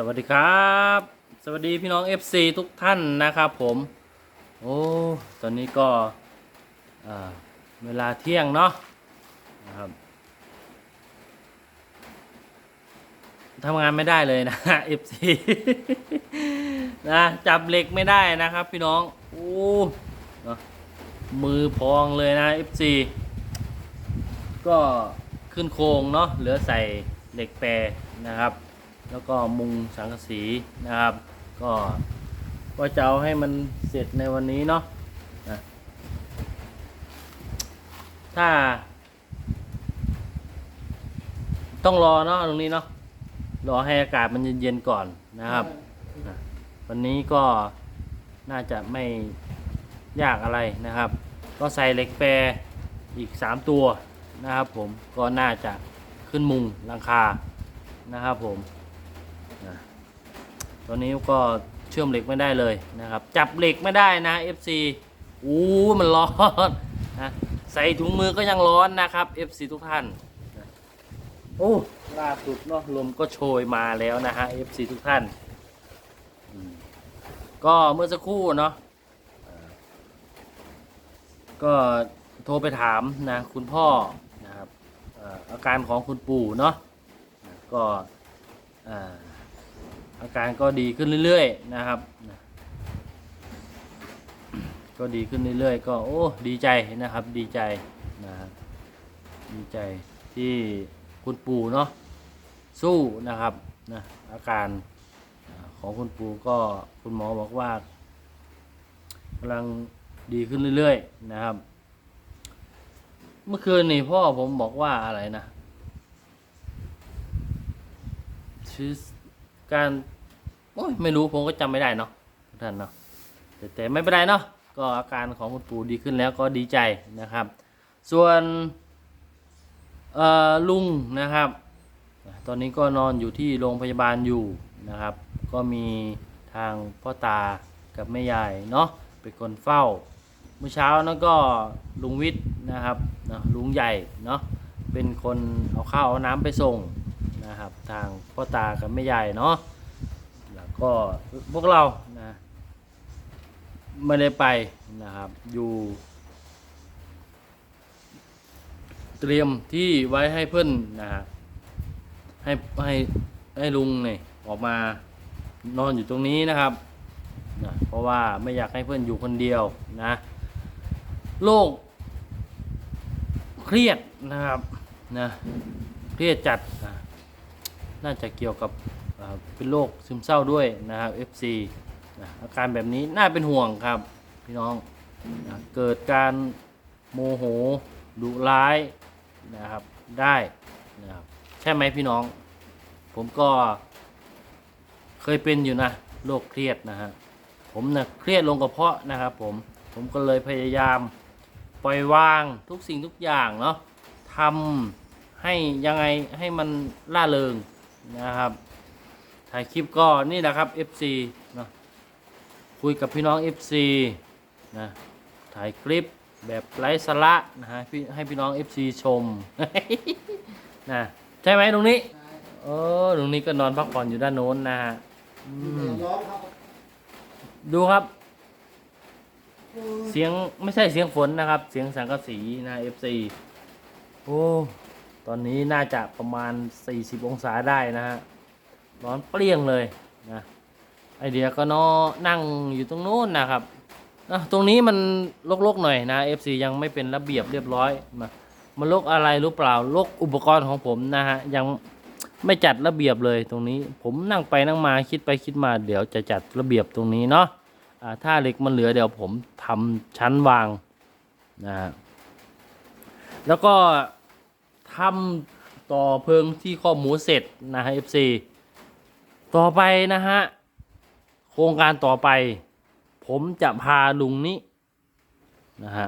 สวัสดีครับ สวัสดีพี่น้อง FC ทุกท่านนะครับผม โอ้ตอนนี้ก็เวลาเที่ยงเนาะนะครับทำงานไม่ได้เลยนะ FC นะจับเหล็กไม่ได้นะครับพี่น้อง โอ้เนะมือพองเลยนะ FC ก็ขึ้นโครงเนาะเหลือใส่เหล็กแปรนะครับ แล้วก็มุงสังกะสีนะครับ ก็ว่าจะเอาให้มันเสร็จในวันนี้เนาะนะถ้า ต้องรอเนาะตรงนี้เนาะรอให้อากาศมันเย็นๆก่อนนะครับ วันนี้ก็น่าจะไม่ยากอะไรนะครับ ก็ใส่เหล็กแปรอีก 3 ตัวนะครับผมก็น่าจะขึ้นมุงหลังคานะครับผม นะตอนนี้ก็เชื่อมเหล็กไม่ได้เลยนะครับ จับเหล็กไม่ได้นะ FC อู้มันร้อนนะใส่ถุงมือก็ยังร้อนนะครับ FC ทุกท่านโอ้ล่าสุดเนาะลมก็โชยมาแล้วนะฮะ FC ทุกท่าน ก็เมื่อสักครู่เนาะก็โทรไปถามนะคุณพ่อนะครับอาการของคุณปู่เนาะก็อ่า อาการก็ดีขึ้นเรื่อยๆนะครับก็ดีขึ้นเรื่อยๆก็โอ้ดีใจนะครับดีใจนะครับดีใจที่คุณปู่เนาะสู้นะครับนะอาการของคุณปู่ก็คุณหมอบอกว่ากำลังดีขึ้นเรื่อยๆนะครับ เมื่อคืนนี่พ่อผมบอกว่าอะไรนะชื่อ การโอ้ยไม่รู้ผมก็จำไม่ได้เนาะท่านเนาะแต่แต่ไม่เป็นไรเนาะก็อาการของคุณปู่ดีขึ้นแล้วก็ดีใจนะครับ ส่วนเอ่อลุงนะครับ ตอนนี้ก็นอนอยู่ที่โรงพยาบาลอยู่นะครับ ก็มีทางพ่อตากับแม่ยายเนาะเป็นคนเฝ้า เมื่อเช้านั้นก็ลุงวิทย์นะครับนะลุงใหญ่เนาะเป็นคนเอาข้าวเอาน้ำไปส่ง นะครับ ทางพ่อตากับแม่ยายเนาะแล้วก็พวกเรานะไม่ได้ไปนะครับอยู่เตรียมที่ไว้ให้เพื่อนนะฮะให้ให้ให้ลุงเนี่ยออกมานอนอยู่ตรงนี้นะครับนะเพราะว่าไม่อยากให้เพื่อนอยู่คนเดียวนะโรคเครียดนะครับนะเครียดจัดนะ น่าจะเกี่ยวกับเป็นโรคซึมเศร้าด้วยนะครับ FC นะอาการแบบนี้น่าเป็นห่วงครับพี่น้องนะเกิดการโมโหดุร้ายนะครับได้นะครับใช่ไหมพี่น้อง ผมก็เคยเป็นอยู่นะโรคเครียดนะฮะผมนะเครียดลงกระเพาะนะครับผมผมก็เลยพยายามปล่อยวางทุกสิ่งทุกอย่างเนาะทำให้ยังไงให้มันล่าเริง นะครับ ถ่ายคลิปก็นี่แหละครับ FC เนาะคุยกับพี่น้อง FC นะถ่ายคลิปแบบไร้สาระนะฮะพี่ให้พี่น้อง FC ชมนะใช่ไหมตรงนี้เออตรงนี้ก็นอนพักผ่อนอยู่ด้านโน้นนะฮะอืมดูครับ เสียงไม่ใช่เสียงฝนนะครับ เสียงสังกะสีนะ FC โอ้ ตอนนี้น่าจะประมาณ 40 องศาได้นะฮะ ร้อนเปรี้ยงเลยนะไอเดียก็นอนั่งอยู่ตรงนู้นนะครับนะตรงนี้มันลกๆหน่อยนะ FC ยังไม่เป็นระเบียบเรียบร้อยมามันลกอะไรรู้เปล่าลกอุปกรณ์ของผมนะฮะยังไม่จัดระเบียบเลยตรงนี้ ผมนั่งไปนั่งมาคิดไปคิดมาเดี๋ยวจะจัดระเบียบตรงนี้เนาะอ่าถ้าเหล็กมันเหลือเดี๋ยวผมทำชั้นวางนะฮะแล้วก็ ทำต่อเพิงที่ข้อหมูเสร็จนะฮะ FC ต่อไปนะฮะ โครงการต่อไป ผมจะพาลุงนี้นะฮะ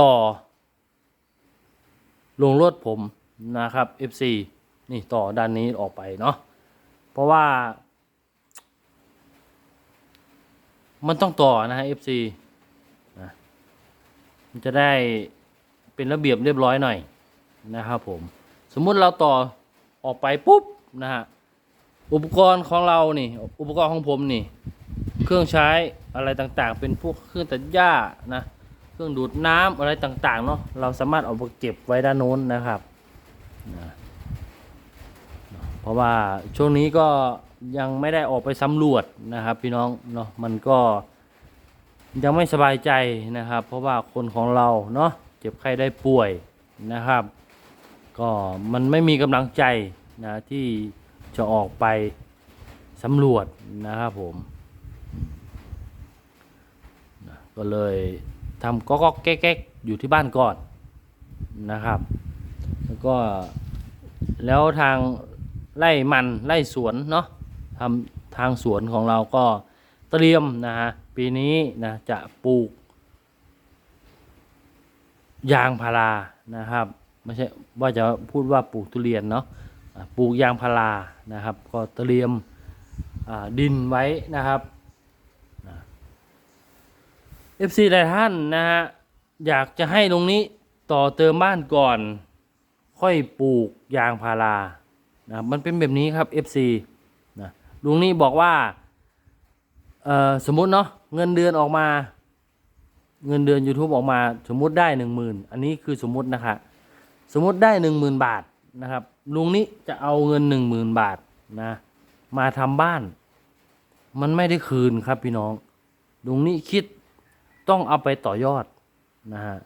ต่อ ลงรถผมนะครับ FC นี่ต่อด้านนี้ออกไปเนาะเพราะว่า มันต้องต่อนะฮะ FC นะมันจะได้เป็นระเบียบเรียบร้อยหน่อย นะครับผมสมมุติเราต่อออกไปปุ๊บนะฮะอุปกรณ์ของเรานี่ อุปกรณ์ของผมนี่ เครื่องใช้อะไรต่างๆ เป็นพวกเครื่องตัดหญ้านะเครื่องดูดน้ำอะไรต่างๆเนาะเราสามารถเอาไปเก็บไว้ด้านโน้นนะครับนะเพราะว่าช่วงนี้ก็ยังไม่ได้ออกไปสำรวจนะครับ พี่น้องเนาะมันก็ยังไม่สบายใจนะครับ เพราะว่าคนของเราเนาะเจ็บไข้ได้ป่วยนะครับ ก็มันไม่มีกำลังใจนะที่จะออกไปสำรวจนะครับผมก็เลยทำก๊อกๆแก๊กๆอยู่ที่บ้านก่อนนะครับ แล้วก็แล้วทางไร่มันไร่สวนเนาะทำทางสวนของเราก็เตรียมนะฮะปีนี้นะจะปลูกยางพารานะครับ ไม่ใช่ว่าจะพูดว่าปลูกทุเรียนเนาะปลูกยางพารานะครับ ก็เตรียมดินไว้นะครับเอฟซีหลายท่านนะฮะอยากจะให้ตรงนี้ต่อเติมบ้านก่อน ค่อยปลูกยางพารานะมันเป็นแบบนี้ครับ FC นะลุงนี่บอกว่าสมมุติเนาะเงินเดือนออกมา เงินเดือน YouTube ออกมาสมมุติได้หนึ่งหมื่นอันนี้คือสมมุตินะคะ สมมติได้หนึ่งหมื่นบาทนะครับ ลุงนี้จะเอาเงินหนึ่งหมื่นบาทนะ มาทำบ้าน มันไม่ได้คืนครับพี่น้อง ลุงนี้คิดต้องเอาไปต่อยอดนะฮะ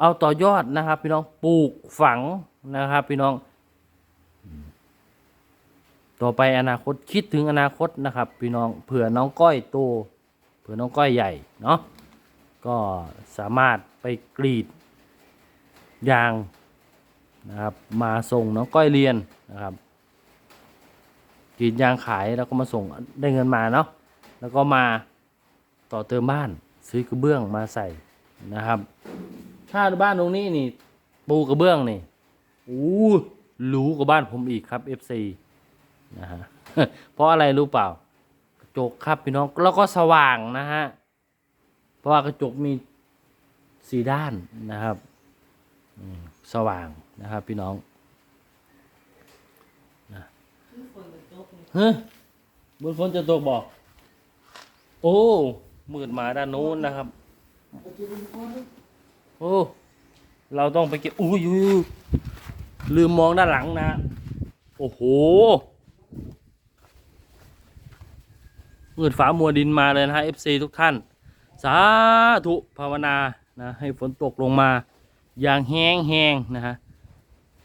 เอาต่อยอดนะครับ พี่น้องปลูกฝังนะครับ พี่น้อง ต่อไปอนาคตคิดถึงอนาคตนะครับ พี่น้องเผื่อน้องก้อยโตเผื่อน้องก้อยใหญ่เนาะก็สามารถไปกรีดยาง นะครับ มาส่งน้องก้อยเรียนนะครับกรีดยางขายแล้วก็มาส่งได้เงินมาเนาะแล้วก็มาต่อเติมบ้านซื้อกระเบื้องมาใส่นะครับ ถ้าบ้านตรงนี้นี่ ปูกระเบื้องนี่อู้หรูกว่าบ้านผมอีกครับ FC นะฮะเพราะอะไรรู้เปล่ากระจกครับพี่น้องแล้วก็สว่างนะฮะเพราะว่ากระจกมีสีด้านนะครับสว่าง นะครับพี่น้องนะเฮ้ยบนฝนจะตกบอก โอ้มืดมาด้านโน้นนะครับ โอ้ เราต้องไปเก็บอุ้ยอุ้ยอุ้ยลืมมองด้านหลังนะ โอ้โหมืดฟ้ามัวดินมาเลยนะฮะ FC ทุกท่าน สาธุภาวนานะให้ฝนตกลงมา อย่างแห้งแห้งๆนะฮะ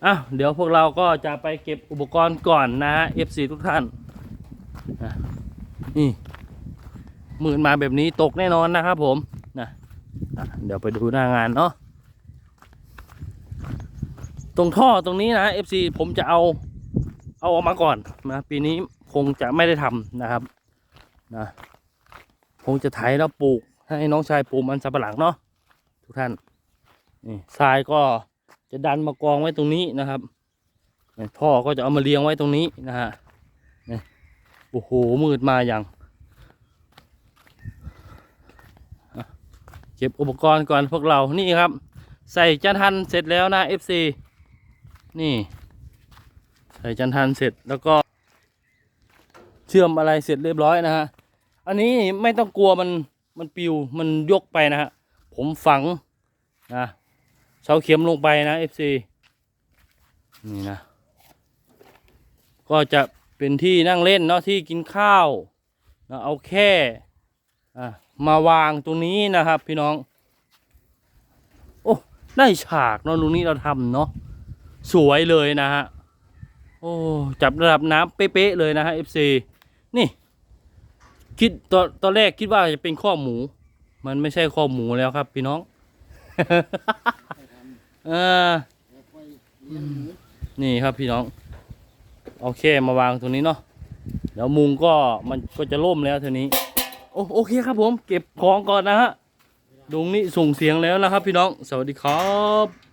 อ้าวเดี๋ยวพวกเราก็จะไปเก็บอุปกรณ์ก่อนนะฮะ FC ทุกท่านนะนี่มืดมาแบบนี้ตกแน่นอนนะครับผมนะะเดี๋ยวไปดูหน้างานเนาะตรงท่อตรงนี้นะ FC ผมจะเอาเอาออกมาก่อนนะปีนี้คงจะไม่ได้ทำนะครับนะคงจะไถแล้วปลูกให้น้องชายปลูกมันสับปะหลังเนาะทุกท่านนี่ทรายก็ จะดันมากองไว้ตรงนี้นะครับนี่ท่อก็จะเอามาเรียงไว้ตรงนี้นะฮะโอ้โหมืดมาอย่างเก็บอุปกรณ์ก่อนพวกเรานี่ครับ ใส่จันทันเสร็จแล้วนะ FC นี่ ใส่จันทันเสร็จแล้วก็ เชื่อมอะไรเสร็จเรียบร้อยนะฮะอันนี้ไม่ต้องกลัวมันมันปิวมันยกไปนะฮะผมฝังนะ เสาเข็มลงไปนะ FC นี่นะ ก็จะเป็นที่นั่งเล่นเนาะที่กินข้าวนะเอาแค่มาวางตรงนี้นะครับ พี่น้อง โอ้ได้ฉากเนาะตรงนี้เราทำเนาะสวยเลยนะฮะโอ้จับระดับน้ำเป๊ะๆเลยนะฮะ FC นี่คิดตอนตอนแรกคิดว่าจะเป็นข้อหมู มันไม่ใช่ข้อหมูแล้วครับ พี่น้อง เออ นี่ครับพี่น้อง โอเคมาวางตรงนี้เนาะเดี๋ยวมุงก็มันก็จะล่มแล้วเท่านี้โอโอเคครับผม เก็บของก่อนนะฮะดุงนี่ส่งเสียงแล้วนะครับ พี่น้อง สวัสดีครับ